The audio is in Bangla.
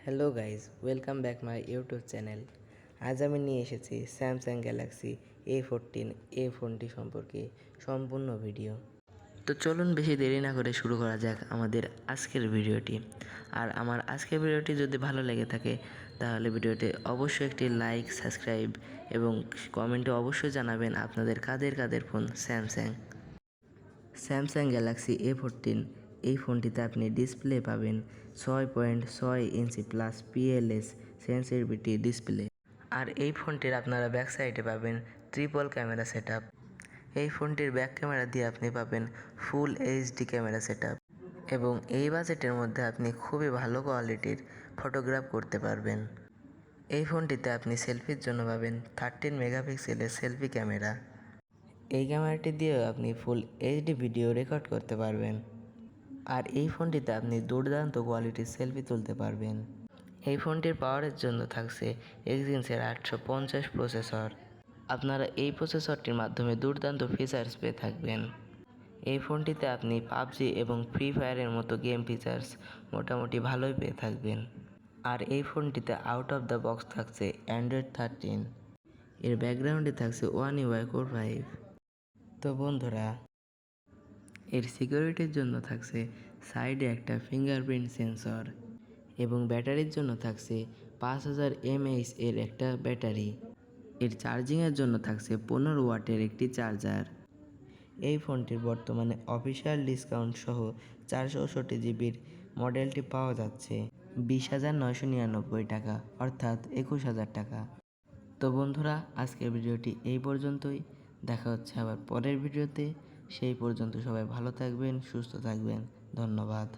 Hello guys welcome back my YouTube channel আজ আমি নিয়ে এসেছি স্যামসাং গ্যালাক্সি এ ফোরটিন এ ফোনটি সম্পর্কে সম্পূর্ণ ভিডিও তো চলুন বেশি দেরি না করে শুরু করা যাক আমাদের আজকের ভিডিওটি আর আমার আজকের ভিডিওটি যদি ভালো লেগে থাকে, তাহলে ভিডিওতে অবশ্যই একটি লাইক সাবস্ক্রাইব এবং কমেন্টে অবশ্যই জানাবেন আপনাদের কাদের কাদের phone Samsung Samsung Galaxy A fourteen এই ফোনটিতে আপনি ডিসপ্লে পাবেন ছয় পয়েন্ট ছয় inch plus PLS sensitivity display আর এই ফোনটির আপনারা ব্যাক সাইডে পাবেন ট্রিপল ক্যামেরা সেট এই ফোনটির ব্যাক ক্যামেরা দিয়ে আপনি পাবেন ফুল এইচডি ক্যামেরা সেট এবং এই বাজেটের মধ্যে আপনি খুবই ভালো কোয়ালিটির ফটোগ্রাফ করতে পারবেন। এই ফোনটিতে আপনি সেলফির জন্য পাবেন থার্টিন মেগাপিক্সেলের সেলফি ক্যামেরা এই ক্যামেরাটি দিয়েও আপনি ফুল এইচডি ভিডিও রেকর্ড করতে পারবেন। আর এই ফোনটিতে আপনি দুর্দান্ত কোয়ালিটির সেলফি তুলতে পারবেন। এই ফোনটির পাওয়ারের জন্য থাকছে এক্সিনসের আটশো পঞ্চাশ প্রসেসর আপনারা এই প্রসেসরটির মাধ্যমে দুর্দান্ত ফিচার্স পেয়ে থাকবেন। এই ফোনটিতে আপনি পাবজি এবং ফ্রি ফায়ারের মতো গেম ফিচার্স মোটামুটি ভালোই পেয়ে থাকবেন। আর এই ফোনটিতে আউট অফ দ্য বক্স থাকছে অ্যান্ড্রয়েড থার্টিন এর ব্যাকগ্রাউন্ডে থাকছে ওয়ান ইউআই কোর ফাইভ তো বন্ধুরা এর সিকিউরিটির জন্য থাকছে সাইডে একটা ফিঙ্গারপ্রিন্ট সেন্সর এবং ব্যাটারির জন্য থাকছে পাঁচ হাজার এমএইচ এর একটা ব্যাটারি। এর চার্জিংয়ের জন্য থাকছে পনেরো ওয়াটের একটি চার্জার। এই ফোনটির বর্তমানে অফিসিয়াল ডিসকাউন্ট সহ চারশো চৌষট্টি জিবির মডেলটি পাওয়া যাচ্ছে বিশ হাজার নয়শো নিরানব্বই টাকা, অর্থাৎ একুশ হাজার টাকা। তো বন্ধুরা, আজকের ভিডিওটি এই পর্যন্তই। দেখা হচ্ছে আবার পরের ভিডিওতে। সেই পর্যন্ত সবাই ভালো থাকবেন সুস্থ থাকবেন। ধন্যবাদ।